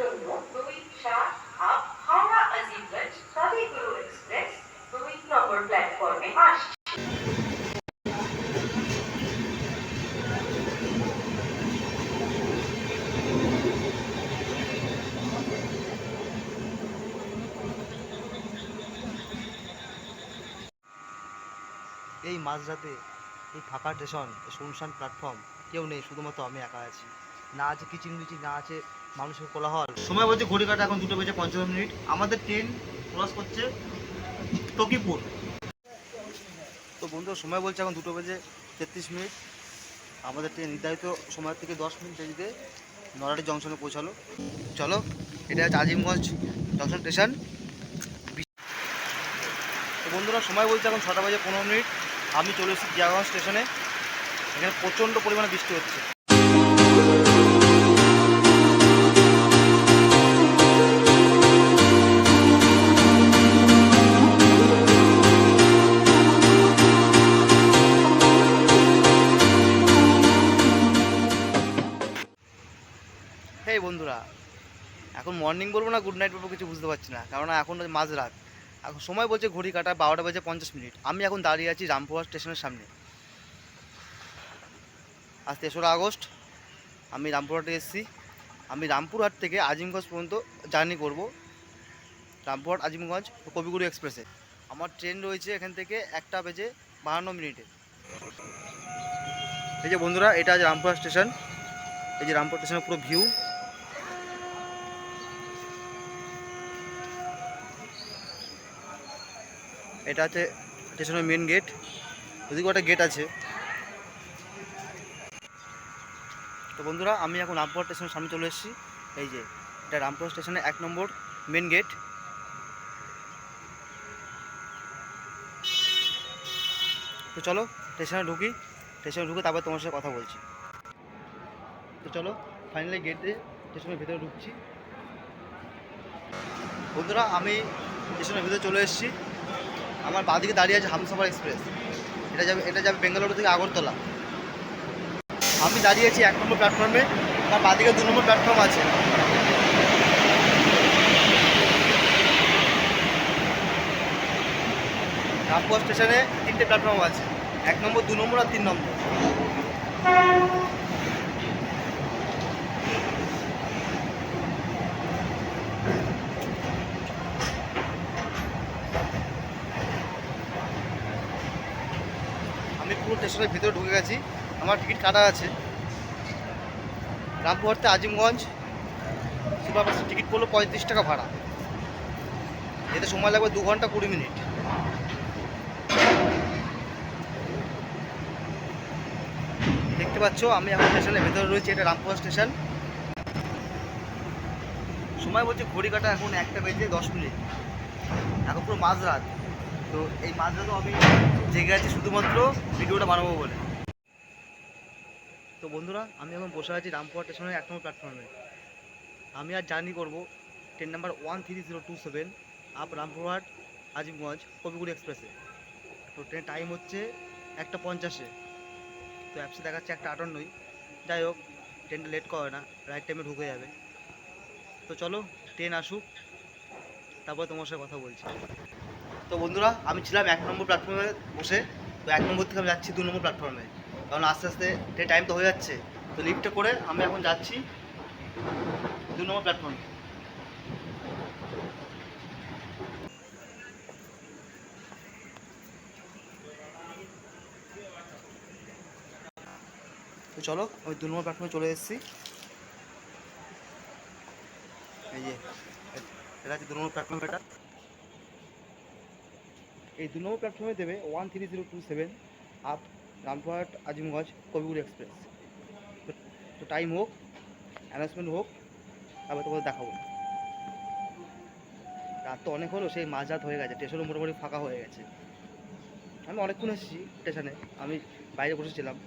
শূন্য দুই আসছে এই মাঝরাতে, এই ফাঁকা স্টেশন শুনশান প্ল্যাটফর্ম কেউ নেই, শুধুমাত্র আমি একা আছি। না আছে কিচিরমিচির না আছে মানুষের কোলাহল। সময় বলছে ঘড়ি কাটা, এখন দুটো বেজে পঞ্চান্ন মিনিট। আমাদের ট্রেন ক্রস করছে টকিপুর। তো বন্ধু সময় বলছে এখন দুটো বেজে তেত্রিশ মিনিট। আমাদের ট্রেন নির্ধারিত সময় থেকে দশ মিনিট দেরিতে নরাটি জংশনে পৌঁছালো। চলো, এটা হচ্ছে আজিমগঞ্জ জংশন স্টেশন। তো বন্ধুরা, সময় বলছে এখন ছটা বাজে পনেরো মিনিট। আমি চলে এসেছি জিয়াগঞ্জ স্টেশনে। এখানে প্রচণ্ড পরিমাণে বৃষ্টি হচ্ছে। এখন মর্নিং বলব না গুড নাইট বলব, কিছু বুঝতে পারছি না। কারণ এখন মাঝরাত এখন সময় বলছে ঘড়ি কাটা, বারোটা বাজে পঞ্চাশ মিনিট। আমি এখন দাঁড়িয়ে আছি রামপুরহাট স্টেশনের সামনে। আজ তেসরা আগস্ট, আমি রামপুরহাটে এসেছি। আমি রামপুরহাট থেকে আজিমগঞ্জ পর্যন্ত জার্নি করব। রামপুরহাট আজিমগঞ্জ কবিগুরু এক্সপ্রেসে। আমার ট্রেন রয়েছে এখান থেকে একটা বেজে বাহান্ন মিনিটে। এই যে বন্ধুরা, এটা আছে রামপুরহাট স্টেশন। এই যে রামপুরহাট স্টেশনের পুরো ভিউ এটা হচ্ছে স্টেশনের মেন গেট ওদিকে একটা গেট আছে। তো বন্ধুরা, আমি এখন রামপুর স্টেশনের সামনে চলে এসেছি। এই যে, এটা রামপুর স্টেশনের এক নম্বর মেন গেট তো চলো, স্টেশনে ঢুকি। স্টেশনে ঢুকে তারপর তোমার সাথে কথা বলছি। তো চলো ফাইনালি গেটে স্টেশনের ভিতরে ঢুকছি। বন্ধুরা, আমি স্টেশনের ভিতরে চলে এসেছি। আমার বাঁদিকে দাঁড়িয়ে আছে হামসাফার এক্সপ্রেস। এটা যাবে এটা যাবে বেঙ্গালুরু থেকে আগরতলা। আমি দাঁড়িয়ে আছি এক নম্বর প্ল্যাটফর্মে আমার বাঁদিকে দু নম্বর প্ল্যাটফর্ম আছে। রামপুর স্টেশনে তিনটে প্ল্যাটফর্ম আছে। এক নম্বর, দু নম্বর আর তিন নম্বর আমি পুরো স্টেশনের ভিতরে ঢুকে গেছি। আমার টিকিট কাটা আছে। রামপুরহাট থেকে আজিমগঞ্জ সুপার বাসের টিকিট পড়ল পঁয়ত্রিশ টাকা ভাড়া। এতে সময় লাগবে দু ঘণ্টা কুড়ি মিনিট। দেখতে পাচ্ছ, আমি এখন স্টেশনের ভেতরে রয়েছি, এটা রামপুরহাট স্টেশন। সময় বলছে ঘড়ি কাটা এখন একটা বেজে দশ মিনিট। এখন পুরো মাঝরাত। তো এই মাঝরাতও আমি জেগে আছি শুধুমাত্র ভিডিওটা বানাবো বলে। তো বন্ধুরা, আমি এখন বসে আছি রামপুরহাট স্টেশনের এক নম্বর প্ল্যাটফর্মে আমি আর জার্নি করব train number one three zero two seven up Rampurhat Azimganj কবিগুড়ি এক্সপ্রেসে তো ট্রেন টাইম হচ্ছে একটা পঞ্চাশে। তো অ্যাপসে দেখাচ্ছে একটা আটান্নই। যাই হোক ট্রেনটা লেট করে না রাইট টাইমে ঢুকে যাবে। তো চলো ট্রেন আসুক, তারপর তোমার সাথে কথা বলছি। তো বন্ধুরা, আমি ছিলাম এক নম্বর প্ল্যাটফর্মে বসে, তো এক নম্বর থেকে আমি যাচ্ছি দু নম্বর প্ল্যাটফর্মে কারণ আস্তে আস্তে টাইম তো হয়ে যাচ্ছে, তো লিফটে করে আমি এখন যাচ্ছি দু নম্বর প্ল্যাটফর্মে তো চলো, আমি দু নম্বর প্ল্যাটফর্মে চলে এসেছি। এই যে, এটা হচ্ছে দু নম্বর প্ল্যাটফর্ম এটা। এই দু নম্বর প্ল্যাটফর্মে দেবে one three zero two seven up Rampurhat Azimganj কবিগুড়ি express তো- টাইম হোক অ্যানাউন্সমেন্ট হোক, তারপর তোমাদের দেখাবো। রাত তো অনেক হলো, সেই মাঝরাত হয়ে গেছে স্টেশনও মোটামুটি ফাঁকা হয়ে গেছে। আমি অনেকক্ষণ এসেছি স্টেশনে আমি বাইরে বসেছিলাম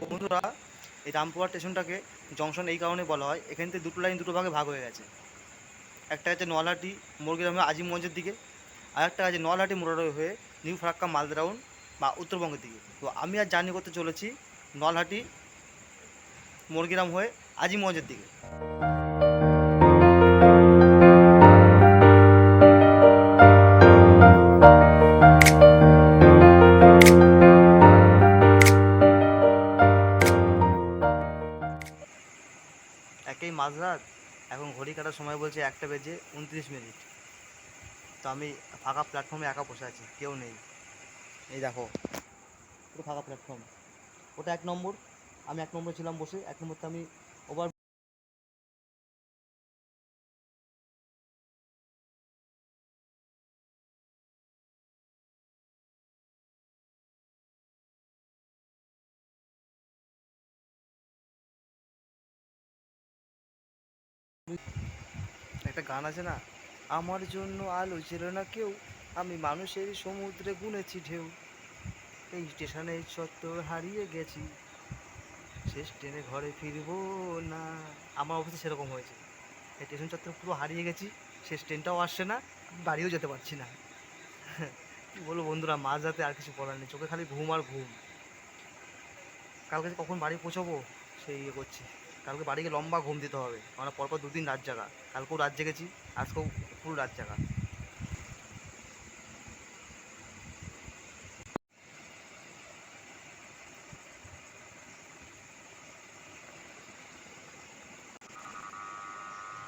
বন্ধুরা, এই রামপুরহাট স্টেশনটাকে জংশন এই কারণে বলা হয়, এখান থেকে দুটো লাইন দুটো ভাগে ভাগ হয়ে গেছে। একটা হচ্ছে নলহাটি মুরগিরামে আজিমগঞ্জের দিকে আর একটা আছে নলহাটি মোড়ারই হয়ে নিউ ফারাক্কা মালদারাউন বা উত্তরবঙ্গের দিকে। তো আমি আর জার্নি করতে চলেছি নলহাটি মুরগিরাম হয়ে আজিমগঞ্জের দিকে। একেই মাঝরাত, এখন ঘড়ি কাটার সময় বলছে একটা বেজে উনত্রিশ মিনিট। তো আমি ফাঁকা প্ল্যাটফর্মে একা বসে আছি, কেউ নেই। এই দেখো, পুরো ফাঁকা প্ল্যাটফর্ম ওটা এক নম্বর, আমি এক নম্বরে ছিলাম বসে, এক নম্বরতে আমি ওভার একটা গান আছে না? আমার জন্য আলো ছিল না কেউ। আমি মানুষের সমুদ্রে গুনেছি ঢেউ। এই স্টেশনে চত্বর হারিয়ে গেছি। শেষ ট্রেনে ঘরে ফিরবো না। আমার অবস্থা সেরকম হয়েছে। এই স্টেশন চত্বর পুরো হারিয়ে গেছি। শেষ ট্রেনটাও আসছে না। বাড়িও যেতে পারছি না। কি বলব বন্ধুরা, মাঝ রাতে আর কিছু বলার নেই। চোখে খালি ঘুম আর ঘুম। কালকে কখন বাড়ি পৌঁছাবো, সেই ইয়ে করছি। কালকে বাড়ি গিয়ে লম্বা ঘুম দিতে হবে। আমরা পরপর দুদিন রাত জাগা। কালকেও রাত জেগেছি, আজকেও ফুল রাত জাগা।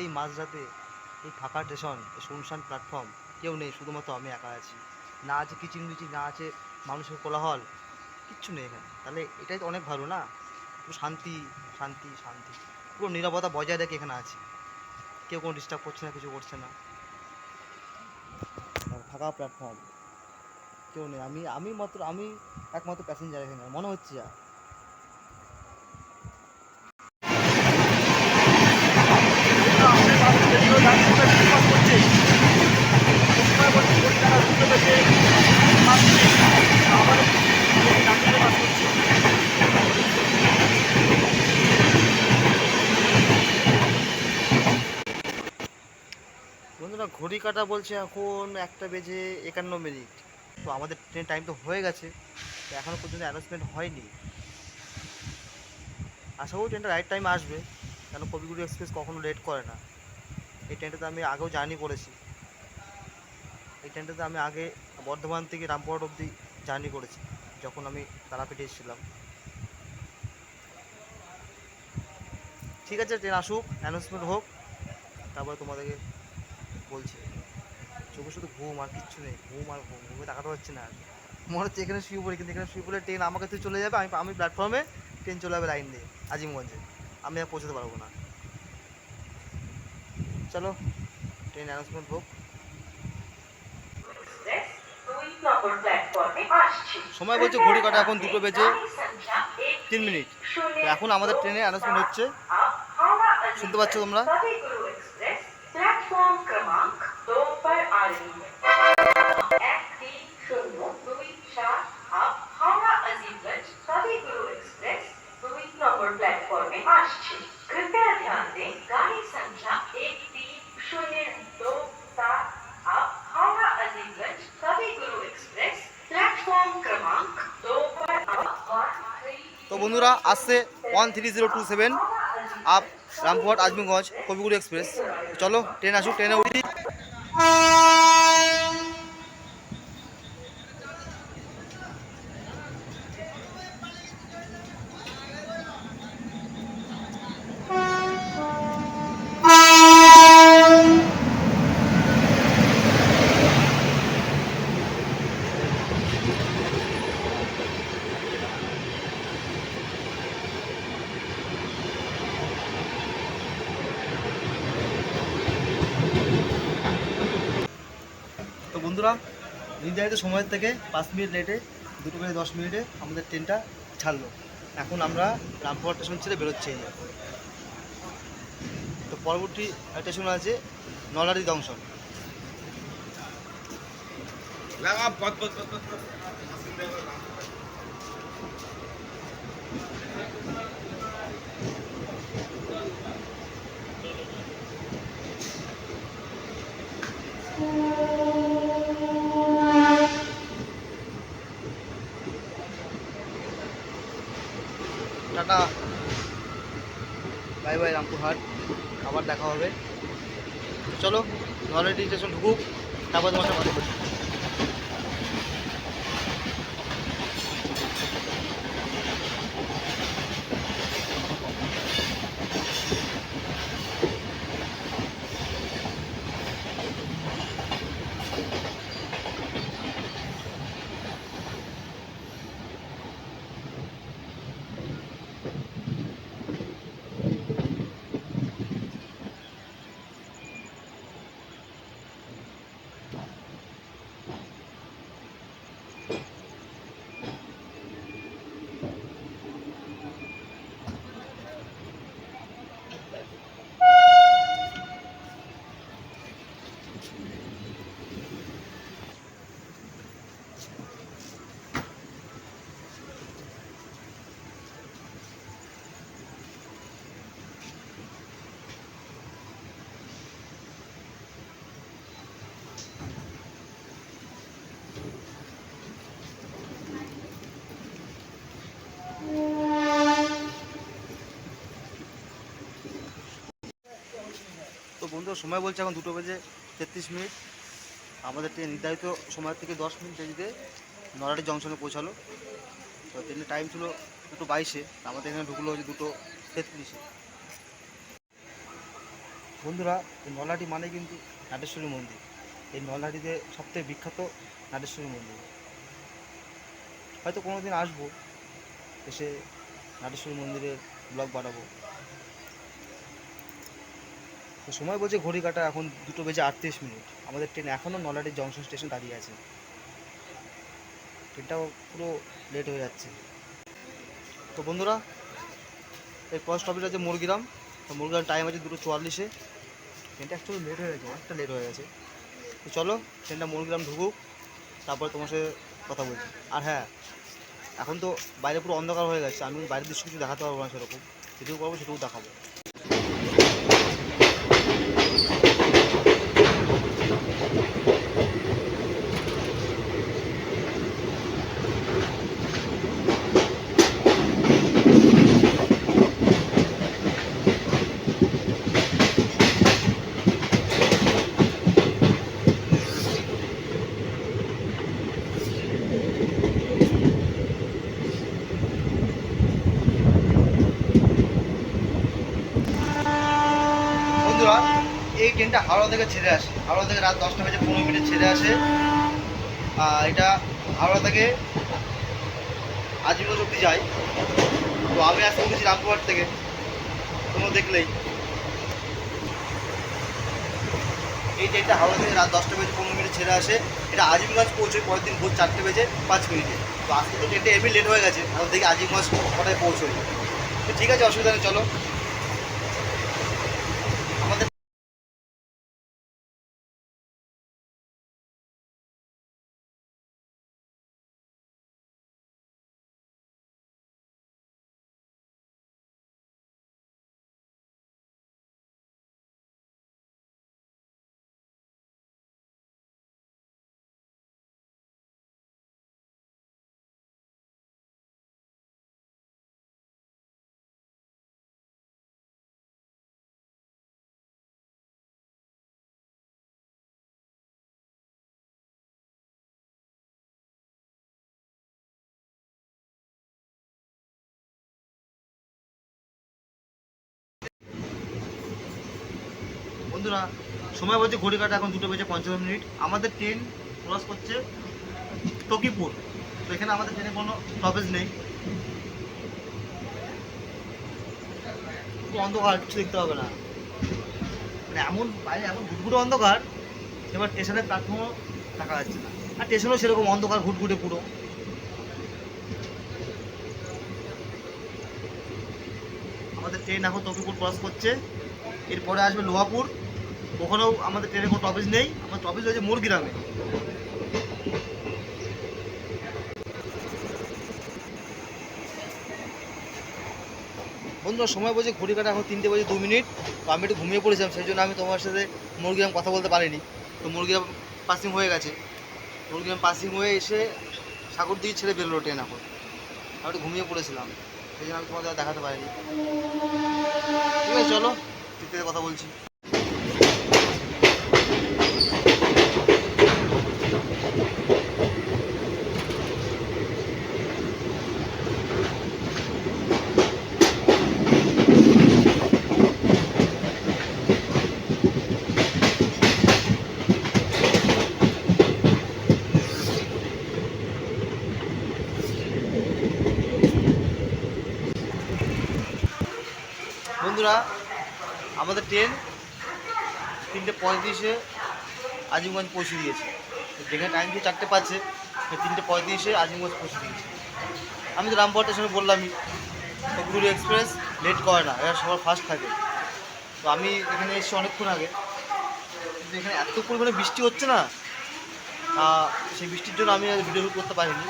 এই মাঝরাতে এই ফাঁকা স্টেশন এই শুনশান প্ল্যাটফর্ম কেউ নেই, শুধুমাত্র আমি একা আছি। না আছে কিচিরমিচির না আছে মানুষের কোলাহল, কিচ্ছু নেই এখানে। তাহলে এটাই তো অনেক ভালো না? পুরো শান্তি শান্তি শান্তি। পুরো নিরাপত্তা বজায় রেখে এখানে আছি। কেউ কোনো ডিস্টার্ব করছে না, কিছু করছে না। ফাঁকা প্ল্যাটফর্ম কেউ নেই। আমি আমি মাত্র আমি একমাত্র প্যাসেঞ্জার এখানে। মনে হচ্ছে যা বন্ধুরা ঘড়ি কাটা বলছে এখন একটা বেজে একান্ন মিনিট। তো আমাদের ট্রেন টাইম তো হয়ে গেছে। তো এখনও পর্যন্ত অ্যানাউন্সমেন্ট হয়নি। আশা করি ট্রেনটা রাইট টাইম আসবে। কেন কবিগুড়ি এক্সপ্রেস কখনো লেট করে না। এই ট্রেনটাতে আমি আগেও জার্নি করেছি। এই ট্রেনটাতে আমি আগে বর্ধমান থেকে রামপুরহাট অবধি জার্নি করেছি, যখন আমি তারাপীঠে এসেছিলাম। ঠিক আছে ট্রেন আসুক অ্যানাউন্সমেন্ট হোক, তারপরে তোমাদেরকে বলছে। চোখে শুধু ঘুম আর কিচ্ছু নেই, ঘুম আর ঘুম, ঘুমে তাকাতে পারছি না। আর মনে হচ্ছে এখানে শুয়ে পড়ি, কিন্তু এখানে শুয়ে পড়লে ট্রেন আমাকে তো চলে যাবে, আমি আমি প্ল্যাটফর্মে ট্রেন চলে যাবে লাইন দিয়ে, আজিমগঞ্জে। আমি আর পৌঁছাতে পারব না। চলো ট্রেন অ্যানাউন্সমেন্ট হোক। সময় বলছে ঘড়ি কাটা, এখন দুটো বেজে তিন মিনিট। এখন আমাদের ট্রেনে অ্যানাউন্সমেন্ট হচ্ছে। শুনতে পাচ্ছ তোমরা? फतेहपुर एक्सप्रेस प्लेटफॉर्म क्रमांक दो पर आ रही है এক তিন শূন্য দুই সাত আপ হাওড়া अजीमगंज फतेहपुर एक्सप्रेस দুই নম্বর प्लेटफॉर्म में আসছে कृपया ध्यान दें गाड़ी संख्या एक तीन शून्य दो सात up Howrah Azimganj Fatehpur express platform क्रमांक दो पर आप তো বন্ধুরা আসছে one three zero two seven up Rampurhat Azimganj Kabiguru express চলো ট্রেন আসুক ট্রেনে উঠি তো বন্ধুরা নির্ধারিত সময়ের থেকে পাঁচ মিনিট লেটে দুটো বেজে দশ মিনিটে আমাদের ট্রেনটা ছাড়লো। এখন আমরা রামপুরহাট স্টেশন ছেড়ে বেরোচ্ছি তো পরবর্তী স্টেশন আছে নলারি দংশন টাটা বাই বাই রামপুরহাট আবার দেখা হবে। চলো নলেজ স্টেশন ঢুকুক তারপর তোমার সাথে তো বন্ধুরা সময় বলছে এখন দুটো বেজে তেত্রিশ মিনিট। আমাদের ট্রেন নির্ধারিত সময় থেকে দশ মিনিট দেরিতে নরাটি জংশনে পৌঁছালো। তো ট্রেনের টাইম ছিল দুটো বাইশে আমাদের এখানে ঢুকলো হচ্ছে দুটো তেত্রিশে। বন্ধুরা, এই নলাটি মানে কিন্তু নাটেশ্বরী মন্দির। এই নলহাটিতে সবথেকে বিখ্যাত নাটেশ্বরী মন্দির। হয়তো কোনো দিন আসব, এসে নাটেশ্বরী মন্দিরের ব্লগ বানাবো। তো সময় বলছে ঘড়ি কাটা, এখন দুটো বেজে আটত্রিশ মিনিট। আমাদের ট্রেন এখনও নলাটি জংশন স্টেশন দাঁড়িয়ে আছে। ট্রেনটাও পুরো লেট হয়ে যাচ্ছে। তো বন্ধুরা, এই ফার্স্ট স্টপেজ আছে মুরগিরাম। তো মুরগিরাম টাইম আছে দুটো চুয়াল্লিশে। ট্রেনটা একটু লেট হয়ে গেছে, অনেকটা লেট হয়ে গেছে। তো চলো, ট্রেনটা মুরগিরাম ঢুকুক, তারপরে তোমার সাথে কথা বলছি আর হ্যাঁ এখন তো বাইরে পুরো অন্ধকার হয়ে গেছে, আমি বাইরের দৃশ্য কিছু দেখাতে পারব না সেরকম। যেটুকু পারব সেটুকু দেখাবো। বন্ধুরা, এই ট্রেনটা হাওড়া থেকে ছেড়ে আসে। হাওড়া থেকে রাত দশটা বেজে পনেরো মিনিট ছেড়ে আসে। আর এটা হাওড়া থেকে আজীবন অব্দি যায়। তো আমি আজকে উঠেছি রামপুরহাট থেকে। তোমরা দেখলেই। এই ট্রেনটা হাওড়া থেকে রাত দশটা বেজে পনেরো মিনিট ছেড়ে আসে। এটা আজিমগঞ্জ পৌঁছয় পরের দিন ভোর চারটে বেজে পাঁচ মিনিটে। তো আজকে তো ট্রেনটা এমনি লেট হয়ে গেছে। এখন দেখি আজিমগঞ্জ কটায় পৌঁছই তো ঠিক আছে, অসুবিধা নেই, চলো। বন্ধুরা, সময় বলছে ঘড়ি কাটা, এখন দুটো বেজে পঞ্চান্ন মিনিট। আমাদের ট্রেন ক্রস করছে টকিপুর। তো এখানে আমাদের ট্রেনে কোনো স্টপেজ নেই। অন্ধকার, কিছু দেখতে হবে না। মানে এমন বাইরে এমন ঘুটঘুটে অন্ধকার, এবার স্টেশনের প্ল্যাটফর্মও দেখা যাচ্ছে না। আর স্টেশনও সেরকম অন্ধকার, ঘুটঘুটে পুরো। আমাদের ট্রেন এখন তকিপুর ক্রস করছে। এরপরে আসবে লোহাপুর। ওখানেও আমাদের ট্রেনে কোনো টপিস নেই আমার টপিস হয়েছে মুরগিরামে। বন্ধুরা, সময় বলছে ঘড়ি কাটা এখন তিনটে বাজে দু মিনিট, তো আমি একটু ঘুমিয়ে পড়েছিলাম, সেই জন্য আমি তোমার সাথে মুরগিরাম কথা বলতে পারিনি। তো মুরগিরাম পাসিং হয়ে গেছে। মুরগিরাম পাসিং হয়ে এসে সাগর দিয়ে ছেড়ে বেরোলো ট্রেন এখন। আমি একটু ঘুমিয়ে পড়েছিলাম, সেই জন্য আমি তোমাদের দেখাতে পারিনি। ঠিক আছে, চলো তিনটে কথা বলছি। বন্ধুরা, আমাদের ট্রেন তিনটে পঁয়ত্রিশে আজিমগঞ্জ পৌঁছে দিয়েছে। যেখানে টাইম ছিল চারটে পাচ্ছে তিনটে পঁয়ত্রিশে আজিমগঞ্জ পৌঁছে দিয়েছে। আমি তো রামপুর স্টেশনে বললামই কবিগুড়ি এক্সপ্রেস লেট করে না, এরা সবার ফার্স্ট থাকে। তো আমি এখানে এসেছি অনেকক্ষণ আগে। কিন্তু এখানে এত পরিমাণে বৃষ্টি হচ্ছে না সেই বৃষ্টির জন্য আমি ভিডিও করতে পারিনি।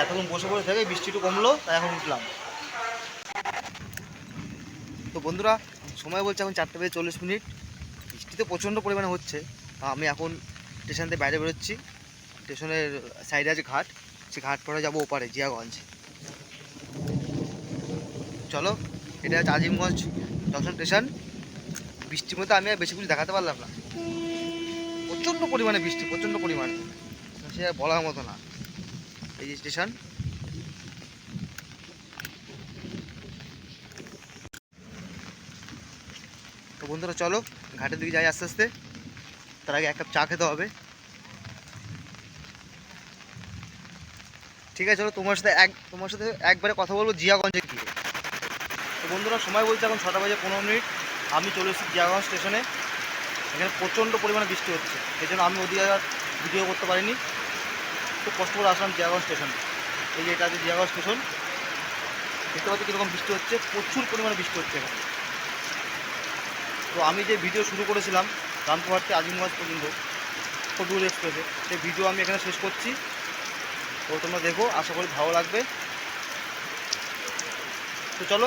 এতক্ষণ বসে বসে থেকে বৃষ্টি একটু কমলো, তাই এখন উঠলাম। তো বন্ধুরা, সময় বলছে এখন চারটে বেজে চল্লিশ মিনিট। বৃষ্টি তো প্রচণ্ড পরিমাণে হচ্ছে। আমি এখন স্টেশন থেকে বাইরে বেরোচ্ছি। স্টেশনের সাইডে আছে ঘাট। সে ঘাট পরে যাব ওপারে, জিয়াগঞ্জ। চলো, এটা হচ্ছে আজিমগঞ্জ জংশন স্টেশন। বৃষ্টির মধ্যে আমি আর বেশি কিছু দেখাতে পারলাম না। প্রচণ্ড পরিমাণে বৃষ্টি, প্রচণ্ড পরিমাণে। সে বলার মতো না। এই যে স্টেশন। বন্ধুরা, চলো ঘাটের দিকে যাই আস্তে আস্তে। তার আগে এক কাপ চা খেতে হবে। ঠিক আছে, চলো তোমার সাথে এক, তোমার সাথে একবারে কথা বলব জিয়াগঞ্জে গিয়ে। তো বন্ধুরা, সময় বলছে এখন ছটা বাজে পনেরো মিনিট। আমি চলে এসেছি জিয়াগঞ্জ স্টেশনে। এখানে প্রচণ্ড পরিমাণে বৃষ্টি হচ্ছে। সেই জন্য আমি ওদিকে আর ভিডিও করতে পারিনি। খুব কষ্ট করে আসলাম জিয়াগঞ্জ স্টেশন। এই যে এটা আছে জিয়াগঞ্জ স্টেশন। দেখতে পাচ্ছি কীরকম বৃষ্টি হচ্ছে? প্রচুর পরিমাণে বৃষ্টি হচ্ছে এখানে। তো আমি যে ভিডিও শুরু করেছিলাম রামপুরহাট থেকে আজিমগঞ্জ পর্যন্ত ফটুল এক্সপ্রেসে সেই ভিডিও আমি এখানে শেষ করছি। তো তোমরা দেখো, আশা করি ভালো লাগবে। তো চলো,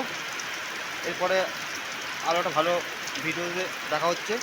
এরপরে আরও একটা ভালো ভিডিওতে দেখা হচ্ছে।